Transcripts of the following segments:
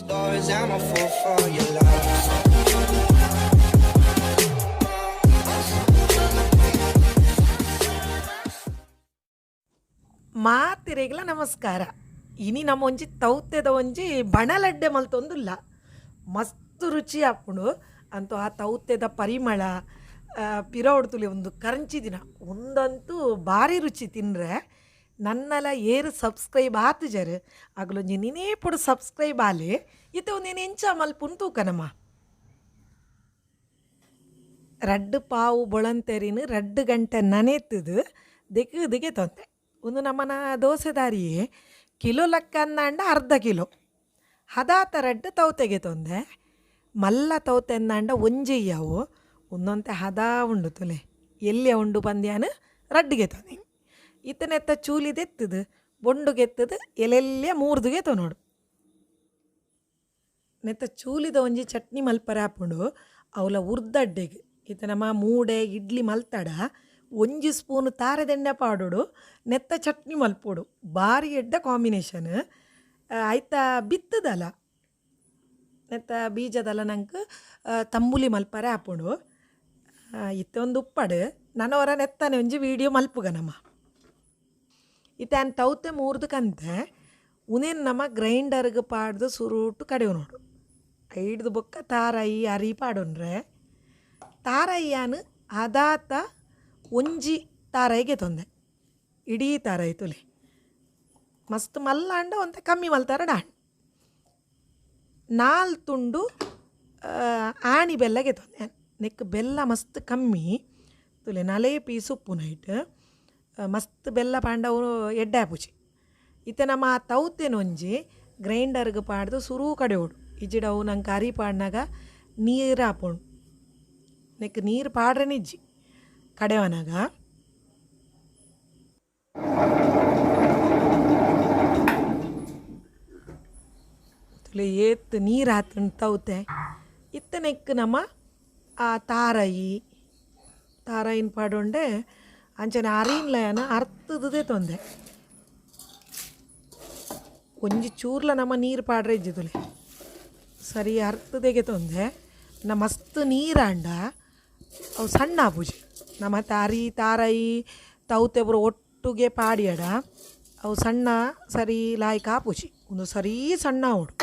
Stories, I'm a fool for your love. ನಮಸ್ಕಾರ. ಇನಿ ನಮ್ಮ ಒಂಜಿ ತೌತೆದ ಒಂಜಿ ಬಣಲಡ್ಡೆ ಮಲ್ತೊಂದುಲ್ಲ. ಮಸ್ತ್ ರುಚಿ ಆಪುಂಡು. ಅಂತೂ ಆ ತೌತೆದ ಪರಿಮಳ ಪಿರೋಡ್ತುಲಿ ಒಂದು ಕರಂಚಿ ದಿನ. ಒಂದಂತೂ ಭಾರಿ ರುಚಿ ತಿನ್ರೆ ನನ್ನಲ ಏರು ಸಬ್ಸ್ಕ್ರೈಬ್ ಆತು ಜರ್. ಆಗ್ಲೊಂಜಿ ನಿನೇ ಪುಡು ಸಬ್ಸ್ಕ್ರೈಬ್ ಆಲೆ. ಇತ್ತು ನೀನು ಎಂಚ ಮಲ್ಪುನ್ ತೂಕನಮ್ಮ ರಡ್ಡು ಪಾವು ಬೊಳಂತೆರಿನು ರಡ್ಡು ಗಂಟೆ ನನೆತದು ದಿಕ್ಕು ದಿಗೆ ತೊಂದೆ. ಒಂದು ನಮ್ಮನ ದೋಸೆದಾರಿಯೇ, ಕಿಲೋ ಲಕ್ಕ ಅಂದಾಂಡ ಅರ್ಧ ಕಿಲೋ. ಹದಾತ ರಡ್ಡು ತೌತೆಗೆ ತೊಂದೆ. ಮಲ್ಲ ತೌತೆ ಅಂದಾಂಡ ಒಂಜೆಯ್ಯವು ಒಂದೊಂತೆ ಹದಾ ಉಂಡು ತುಲೆ. ಎಲ್ಲಿಯ ಉಂಡು ಬಂದ್ಯಾನು ರಡ್ಡಿಗೆ ತೊಂದಿ. ಇತ್ತನೆತ್ತ ಚೂಲಿದೆತ್ತದು, ಬೊಂಡುಗೆತ್ತದು, ಎಲೆಲ್ಯ ಮೂರ್ದುಗೆ ನೋಡು ನೆತ್ತ ಚೂಲಿದ ಒಂಜಿ ಚಟ್ನಿ ಮಲ್ಪರೆ ಹಾಪುಂಡು, ಅವಲ ಉರ್ದಡ್ಡೆಗೆ ಈತ ಮೂಡೆ, ಇಡ್ಲಿ ಮಲ್ತಡ, ಒಂಜಿ ಸ್ಪೂನ್ ತಾರೆದೆಣ್ಣೆ ಪಾಡೋಡು, ನೆತ್ತ ಚಟ್ನಿ ಮಲ್ಪೋಡು. ಭಾರಿ ಎಡ್ಡ ಕಾಂಬಿನೇಷನ್. ಆಯ್ತ ಬಿತ್ತದಲ್ಲ ನೆತ್ತ ಬೀಜದಲ್ಲ ನಂಗೆ ತಂಬುಲಿ ಮಲ್ಪರೆ ಹಾಪುಂಡು. ಇತ್ತೊಂದು ಉಪ್ಪಡು. ನನ್ನವರ ನೆತ್ತನೆ ಒಂಜಿ ವೀಡಿಯೋ ಮಲ್ಪುಗ ನಮ್ಮ ಇತ್ತಾನ್ ತೌತೆ ಮೂರ್ದಕ್ಕಂತೆ ಉನೇನು ನಮ್ಮ ಗ್ರೈಂಡರ್ಗೆ ಪಾಡ್ದು ಸುರುಟು ಕಡೆವು ನೋಡು. ಐಡ್ದು ಬೊಕ್ಕ ತಾರಾಯಿ ಅರಿ ಪಾಡೋನ್ರೆ ತಾರಯ್ಯನು ಅದಾತ ಒಂಜಿ ತಾರಾಯಿಗೆ ತೊಂದೆ. ಇಡೀ ತಾರಾಯಿ ತುಲೆ. ಮಸ್ತ್ ಮಲ್ಲಾಂಡ ಒಂತ ಕಮ್ಮಿ ಮಲ್ತಾರ ಡಾಣ್. ನಾಲ್ ತುಂಡು ಆಣಿ ಬೆಲ್ಲಗೆ ತೊಂದೆ. ನೆಕ್ ಬೆಲ್ಲ ಮಸ್ತ್ ಕಮ್ಮಿ. ತುಲೆ ನಲೇ ಪೀಸ್ ಉಪ್ಪು ನೈಟ್. ಮಸ್ತ್ ಬೆಲ್ಲ ಪಾಂಡವರು ಎಡ್ಡೆ ಆಪುಜಿ ಇತ್ತೆ ಆ ಗ್ರೈಂಡರ್ ಗ್ರೈಂಡರ್ಗೆ ಪಾಡ್ದು ಸುರೂ ಕಡೆ ಇಜ್ಜಿಡವು ನಂಗೆ ಕರಿ ಪಾಡ್ನಾಗ ನೀರು ಹಾಪುಂಡು ನೆಕ್ ನೀರು ಪಾಡ್ರೆ ಇಜ್ಜಿ ಕಡೆವನಾಗ ತುಲೆ ಏತ್ ನೀರು ಹಾತುಂಡು ತೌತೆ. ಇತ್ತ ನೆಕ್ ನಮ್ಮ ಆ ತಾರಾಯಿ ತಾರಾಯಿನ ಪಾಡೊಂಡೆ ಅಂಚನೆ ಅರಿನ್ಲಯನ ಅರ್ತದೇ ತೊಂದೆ ಒಂಜಿ ಚೂರ್ಲ ನಮ್ಮ ನೀರು ಪಾಡ್ರೆ ಇದ್ದಿದ್ದುಲೆ ಸರಿ ಅರ್ಥದೇಗೆ ತೊಂದೆ ನಮ್ಮ ಮಸ್ತ್ ನೀರಾಂಡ ಅವು ಸಣ್ಣ ಪೂಜೆ ನಮ್ಮ ತಾರಿ ತಾರಾಯಿ ತೌತೆಬ್ರು ಒಟ್ಟುಗೆ ಪಾಡಿಯಡ ಅವು ಸಣ್ಣ ಸರಿ ಲಾಯ್ಕ ಪೂಜೆ ಒಂದು ಸರಿ ಸಣ್ಣ ಉಡು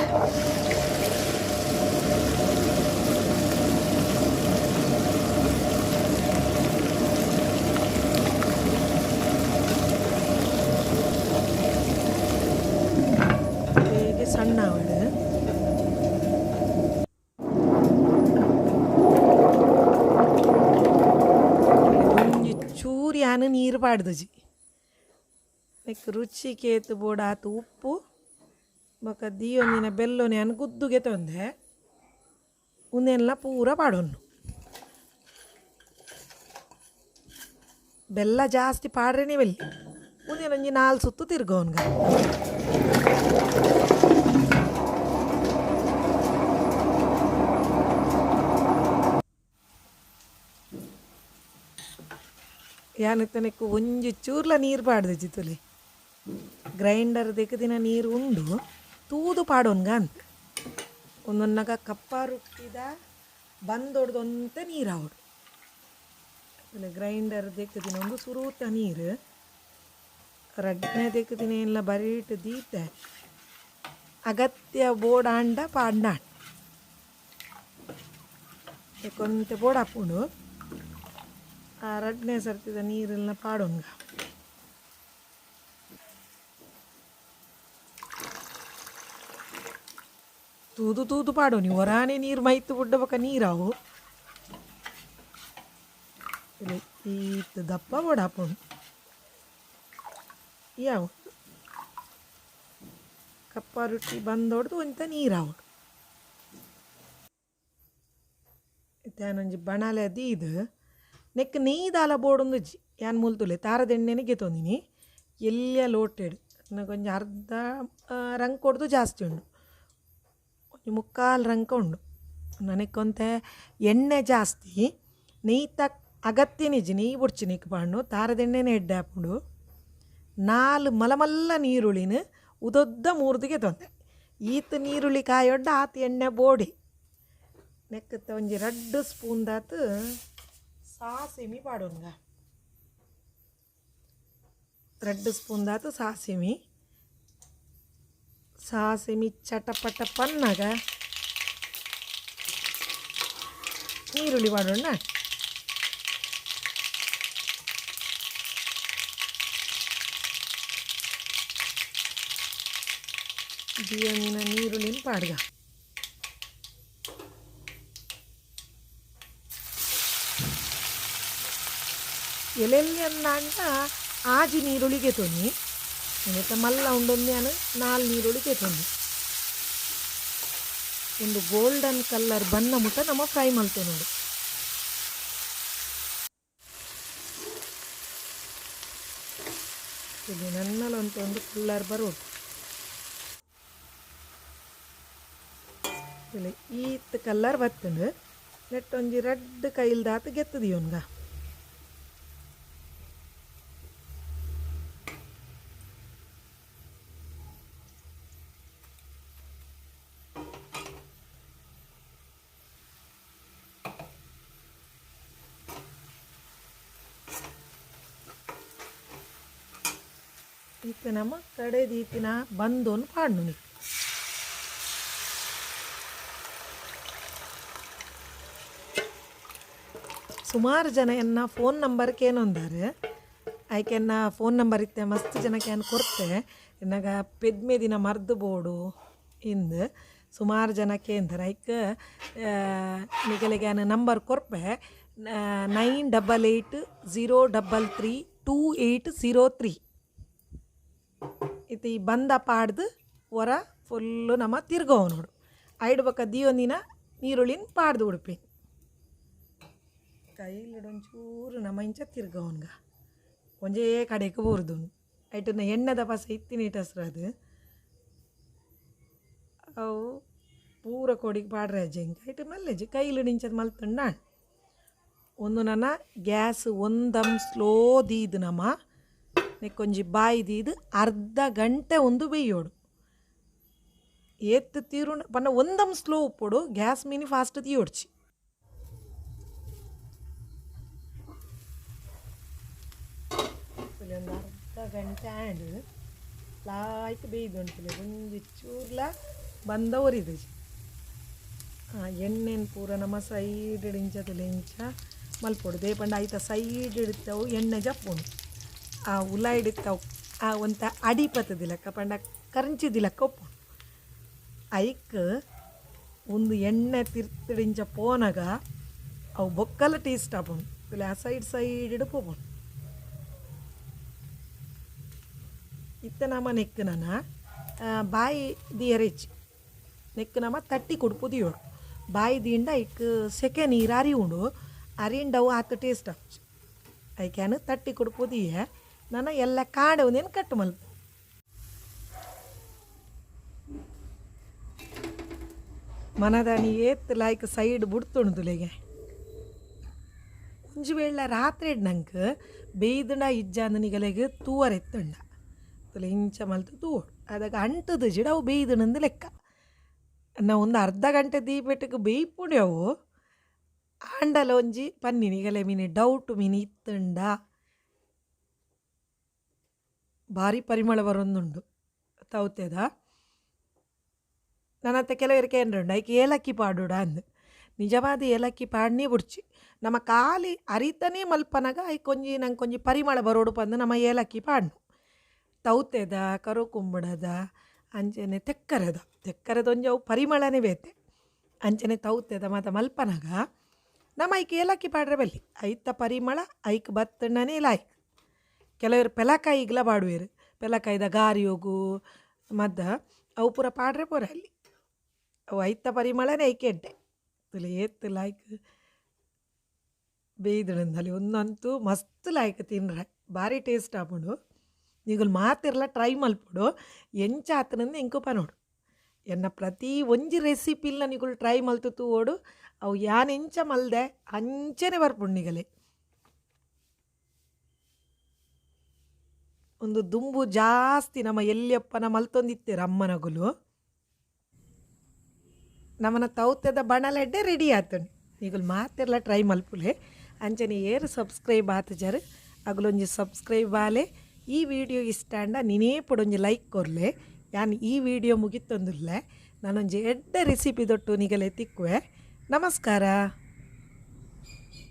ಹೇಗೆ ಸಣ್ಣ ಅವಳು ಒಂಜಿ ಚೂರಿ ಪಾಡ್ದಜಿ ಲೈಕ್ ರುಚಿ ಕೇತು ಬೋಡಾತು ಉಪ್ಪು, ಬೊಕ ದಿಯೊಂದಿನ ಬೆಲ್ಲೊನೆ ಅನ್ನು ಗುದ್ದುಗೆ ತೊಂದೆ ಉನ್ನೆಲ್ಲ ಪೂರ ಪಾಡೋನು ಬೆಲ್ಲ ಜಾಸ್ತಿ ಪಾಡ್ರೆ ಬೆಲ್ಲಿ ಉಂದೇನು ಒಂಜಿ ನಾಲ್ ಸುತ್ತು ತಿರ್ಗೋನ್ಗ ಯಾನತ್ತನಕ್ಕೆ ಒಂಜಿ ಚೂರ್ಲ ನೀರು ಪಾಡ್ದು ಜಿತುಲಿ. ಗ್ರೈಂಡರ್ ದಿನ ನೀರು ಉಂಡು, ತೂದು ಪಾಡೋನ್ಗ ಅಂತ. ಒಂದೊನ್ನಾಗ ಕಪ್ಪ ರುಟ್ಟಿದ ಬಂದೊಡ್ದೊಂತ ನೀರು ಅವಡು ಗ್ರೈಂಡರ್ ದಿನ ಒಂದು ಸುರೂತ ನೀರು ರಡ್ನೆ ದಿನ ಎಲ್ಲ ಬರೀಟ್ ದೀತೆ, ಅಗತ್ಯ ಬೋಡಾಂಡ ಪಾಡ್ನಾಟ್ ಕೊಂತೆ ಬೋಡ ಹಾಕೊಂಡು ಆ ರಡ್ನೆ ಸರ್ತಿದ ನೀರೆಲ್ಲ ಪಾಡೋಂಗ ತೂದು ತೂದು ಪಾಡೋ ನೀವು. ಹೊರಾನೆ ನೀರು ಮೈತು ಬುಡ್ಡಬಕ ನೀರಾವು. ಇಲ್ಲಿ ಈತ್ ದಪ್ಪ ಬೋಡ ಹಾಕೊಂಡು ಯಾವ? ಕಪ್ಪ ರೊಟ್ಟಿ ಬಂದೊಡ್ದು ಒಂತ ನೀರಾವಡು ಇತ್ತಾನೊಂಜಿ ಬಣಲೆ ದೀದು. ನೆಕ್ ನೆಯ್ದಾಲ ಬೋಡೊಂದು ಜಿ ಯಾನ್ ಮುಲ್ತುಲೆ ತಾರದೆಣ್ಣೆನೆ ಗೆತೊಂದಿನಿ ಎಲ್ಲ ಲೋಟೆಡ್ ಕೊಂಚ ಅರ್ಧ ರಂಗ್ ಕೊಡ್ದು ಜಾಸ್ತಿ ಉಂಡು. ಒಂಜಿ ಮುಕ್ಕಾಲು ರಂಕ ಉಂಡು. ನನಕೊಂತೆ ಎಣ್ಣೆ ಜಾಸ್ತಿ. ನೆಯ್ ತಕ್ ಅಗತ್ಯ ನಿಜ ನೀ ಬುಡ್ಚಿ ನಿಕ್ ಪಾಂಡು ತಾರದೆಣ್ಣೆನೆ ಎಡ್ಡೆ ಹಾಪುಂಡು ನಾಲ್ ಮಲಮಲ್ಲ ನೀರುಳಿನ ಉದೊದ್ದ ಮೂರ್ದಿಗೆ ತೊಂದೆ. ಈತ ನೀರುಳ್ಳಿ ಕಾಯೊಡ್ಡ ಆತ ಎಣ್ಣೆ ಬೋಡಿ. ನೆಕ್ಕತ್ತ ಒಂಜಿ ರಡ್ಡ್ ಸ್ಪೂನ್ ದಾತ್ ಸಾಸಿಮಿ ಪಾಡೋನ್ಗ ರಡ್ಡ್ ಸ್ಪೂನ್ ದಾತ್ ಸಾಸಿಮಿ ಸಾಸಿಮಿ ಚಟಪಟ ಪನ್ನಗ ನೀರುಳ್ಳಿ ಮಾಡೋಣ ಬಿಯ್ಯನಿನ ನೀರುಳ್ಳಿನ ಪಾಡ್ಗ ಎಲೆಲ್ಲಿ ಅಂದ ಆಜಿ ನೀರುಳ್ಳಿಗೆ ತೊನಿ എന്നിട്ട് ಮಲ್ಲ ಉಂಡೊಂದ್ಯಾನು ನಾಲ್ ನೀರುಳ್ಳಿಗೆ ತೊಂದು ಒಂದು ಗೋಲ್ಡನ್ ಕಲರ್ ಬಣ್ಣ ಮುಟ್ಟ ನಮ್ಮ ಫ್ರೈ ಮಲ್ತು ನೋಡು ಇದು ನನ್ನಲ್ಲಂತ ಒಂದು ಕಲರ್ ಬರೋದು ಇಲ್ಲಿ ಈತ್ ಕಲರ್ ಬತ್ತಂಡು ನೆಟ್ ಒಂಜಿ ರಡ್ಡ್ ಕೈಲ್ದಾತ ಗೆತ್ತದಿ ಈತ ನಮ್ಮ ಕಡೆದ ಈತಿನ ಬಂದೋನ್ ಪಾಡ್ನು ನೀ. ಸುಮಾರು ಜನ ಎನ್ನ ಫೋನ್ ನಂಬರ್ಗೆ ಏನೊಂದಾರೆ ಆಯ್ಕೆನ್ನ ಫೋನ್ ನಂಬರ್ ಇತ್ತೆ, ಮಸ್ತ್ ಜನಕ್ಕೆ ಏನು ಕೊಡ್ತೆ ಇನ್ನಾಗ ಪೆದ್ಮೆ ದಿನ ಮರ್ದು ಬೋಡು ಇಂದು ಸುಮಾರು ಜನಕ್ಕೆ ಅಂತಾರೆ ಐಕ್ ನಿಗಲಿಗೆ ನಾನು number ಕೊರ್ಪೆ. Nine double eight zero double three, two eight zero three. ಈ ಬಂದ ಪಾಡ್ದು ಹೊರ ಫುಲ್ಲು ನಮ್ಮ ತಿರ್ಗವ ನೋಡು. ಐಡ್ಬೇಕ ದಿಯೊಂದಿನ ನೀರುಳ್ಳಿನ ಪಾಡ್ದು ಉಡುಪಿ. ಕೈಲಿಡೊಂಚೂರು ನಮ್ಮ ಇಂಚ ತಿರ್ಗವನ್ಗ. ಒಂಜೇ ಕಡೆಗೆ ಬೋರ್ದು ಐಟನ್ನ ಎಣ್ಣೆದ ಪಸ ಇತ್ತಿನ ಇಟ್ಟಸ್ರ ಅದು. ಅವು ಪೂರ ಕೊಡಿಗೆ ಪಾಡ್ರೆ ಅಜ್ಜಂಗೆ ಐಟು ಮಲ್ಲೆಜ್ಜಿ ಕೈಲು ನಿಂಚದ ಮಲ್ತಂಡು ಒಂದು ನನ್ನ ಗ್ಯಾಸ್ ಒಂದಮ್ ಸ್ಲೋ ದೀದು ನಮ್ಮ ನೆಕ್ಕೊಂಜಿ ದೀದ್ ಅರ್ಧ ಗಂಟೆ ಒಂದು ಬೇಯೋಡು. ಏತ್ ತೀರು ಪನ್ನ ಒಂದಮ್ ಸ್ಲೋ ಉಪ್ಪುಡು, ಗ್ಯಾಸ್ ಮೀನಿ ಫಾಸ್ಟ್ ತೀಯೋಡ್ಚಿ. ಒಂದು ಅರ್ಧ ಗಂಟೆ ಆಂಡ್ ಲಾಯ್ತು ಬೇಯ್ದುಂಟು ಒಂದು ಚೂರ್ಲ ಬಂದ ಒರಿದು ಹಾಂ, ಎಣ್ಣೆನ ಪೂರ ನಮ್ಮ ಸೈಡ್ ಇಂಚದಲ್ಲಿ ಇಂಚ ಮಲ್ಪೊಡು. ದೇಪಂಡ ಆಯ್ತಾ ಸೈಡ್ ಇಡ್ತಾವು ಎಣ್ಣೆ ಜಪ್ಪುಂಡು ಆ ಉಲ ಹಿಡಿತಾವು ಆ ಒಂತ ಅಡಿಪತ್ತದಿಲಕ್ಕ ಪಂಡ ಕರಂಚಿದಿಲಕ್ಕ ಒಪ್ಪು. ಐಕ್ ಒಂದು ಎಣ್ಣೆ ತಿರ್ತಿಡಿಂಚ ಪೋನಾಗ ಅವು ಬೊಕ್ಕಲ ಟೇಸ್ಟ್ ಆಪುಂಡು. ಇಲ್ಲ ಆ ಸೈಡ್ ಸೈಡ್ ಇಡು ಪೋಪುಂಡು ಇತ್ತ ನಮ್ಮ ನೆಕ್ ನನ ಬಾಯಿ ದಿಯರೆಚ್ ನೆಕ್ ನಮ್ಮ ತಟ್ಟಿ ಕೊಡ್ಪುದು ಏಳು ಬಾಯಿ ದಿಂಡ ಐಕ್ ಸೆಕೆ ನೀರು ಅರಿಯುಂಡು ಅರಿಂಡವು ಆತ ಟೇಸ್ಟ್ ಆಚು ಐಕ್ಯಾನು ತಟ್ಟಿ ಕೊಡ್ಪುದಿಯೇ ನನ್ನ ಎಲ್ಲ ಕಾಡವನೇನು ಕಟ್ಟು ಮಲ್ಪ ಮನದಾನಿ ಏತ್ ಲಾಯ್ಕ್ ಸೈಡ್ ಬುಡ್ತುಣ್ದುಲೆಗೆ ಒಂಜು ವೇಳ ರಾತ್ರಿ ನಂಗೆ ಬೇಯ್ದಣ ಇಜ್ಜಾಂದನಿಗಲೆಗೆ ತೂವರ್ ಎತ್ತಂಡ. ಇಂಚ ಮಲ್ತು ತೂಡು ಅದಾಗ ಅಂಟದ ಅವು ಬೇಯ್ದಣಂದು ಲೆಕ್ಕ. ನಾವು ಒಂದು ಅರ್ಧ ಗಂಟೆ ದೀಪೆಟ್ಟಿಗೆ ಬೇಯ್ಪುಣ್ಯವು. ಆಂಡಲ ಒಂಜಿ ಪನ್ನಿನಿಗಲೆ ಮೀನಿ ಡೌಟ್ ಮೀನಿ ಇತ್ತಂಡ. ಭಾರಿ ಪರಿಮಳ ಬರೊಂದುಂಡು ತೌತೆದ. ನನ್ನತ್ತೆ ಕೆಲವರಿಗೆ ಏನ್ರಂಡು ಐಕೆ ಏಲಕ್ಕಿ ಪಾಡುಡ ಅಂದು. ನಿಜವಾದ ಏಲಕ್ಕಿ ಪಾಡ್ನಿ ಬುಡ್ಚಿ. ನಮ್ಮ ಕಾಲಿ ಅರಿತನೇ ಮಲ್ಪನಾಗ ಕೊಂಜಿ, ನಂಗೆ ಕೊಂಜಿ ಪರಿಮಳ ಬರೋಡು ಪಂದು ನಮ್ಮ ಏಲಕ್ಕಿ ಪಾಡ್ನು. ತೌತೆದ, ಕರು ಕುಂಬಡದ ಅಂಚನೆ ತೆಕ್ಕರದ. ತೆಕ್ಕರದ ಒಂಜಿ ಅವು ಪರಿಮಳನೇ ಬೇತೆ. ಅಂಚನೆ ತೌತೆದ ಮತ್ತು ಮಲ್ಪನಾಗ ನಮ್ಮ ಐಕೆ ಏಲಕ್ಕಿ ಪಾಡ್ರೆ ಬಲ್ಲಿ? ಐತ ಪರಿಮಳ ಐಕ್ ಬತ್ತಣ್ಣನೇ ಲಾಯ್ಕ್. ಕೆಲವರು ಪೆಲಕಾಯಿಗ್ಲ ಪೆಲಕಾಯ್ದ ಗಾರಿ ಹೋಗು, ಮದ್ದ, ಅವು ಪೂರ ಪಾಡ್ರೆ ಪೂರ ಅಲ್ಲಿ. ಅವು ಐತ ಪರಿಮಳನೇ ಐಕೆ ಎಡ್ಡೆ. ತುಲೆ ಏತ್ ಲಾಯ್ಕ್ ಬೇಯ್ದಳಂದಲ್ಲಿ ಒಂದಂತೂ ಮಸ್ತ್ ಲಾಯ್ಕ್ ತಿನ್ರೆ. ಭಾರಿ ಟೇಸ್ಟ್ ಆಪುಡು ನೀಗುಲ್ ಮಾತಿರ್ಲ ಟ್ರೈ ಮಲ್ಪುಡು. ಎಂಚ ಆತನಂದು ನೋಡು. ಎನ್ನ ಪ್ರತಿ ಒಂಜಿ ರೆಸಿಪಿಲ್ಲ ನಿಗುಲ್ ಟ್ರೈ ಮಲ್ತು ಓಡು. ಅವು ಯಾನ್ ಎಂಚ ಮಲ್ದೆ ಅಂಚನೆ ಬರ್ಪುಂಡು ನಿಗಲೆ. ಒಂದು ದುಂಬು ಜಾಸ್ತಿ ನಮ್ಮ ಎಲ್ಲಿಯಪ್ಪನ ಮಲ್ತೊಂದಿತ್ತೆ ಅಮ್ಮನಗುಲು ನಮ್ಮನ ತೌತದ ಬಣಲೆಡ್ಡೆ ರೆಡಿ ಆತುಂಡು ಈಗ ಮಾತೆರ್ಲ ಟ್ರೈ ಮಲ್ಪುಲೆ. ಅಂಚನೆ ಏರು ಸಬ್ಸ್ಕ್ರೈಬ್ ಆತುಜರ್. ಅಗಲೊಂಜಿ ಸಬ್ಸ್ಕ್ರೈಬ್ ಆಲೆ. ಈ ವಿಡಿಯೋ ಇಷ್ಟ ಅಂಡ ನಿನೇ ಪುಡೊಂಜಿ ಲೈಕ್ ಕೊರ್ಲೆ. ಯಾನ್ ಈ ವಿಡಿಯೋ ಮುಗಿತೊಂದುಲ್ಲೆ ನಾನೊಂಜಿ ಎಡ್ಡ ರೆಸಿಪಿ ದೊಟ್ಟು ನಿಗಲೆ ತಿಕ್ಕುವೆ. ನಮಸ್ಕಾರ.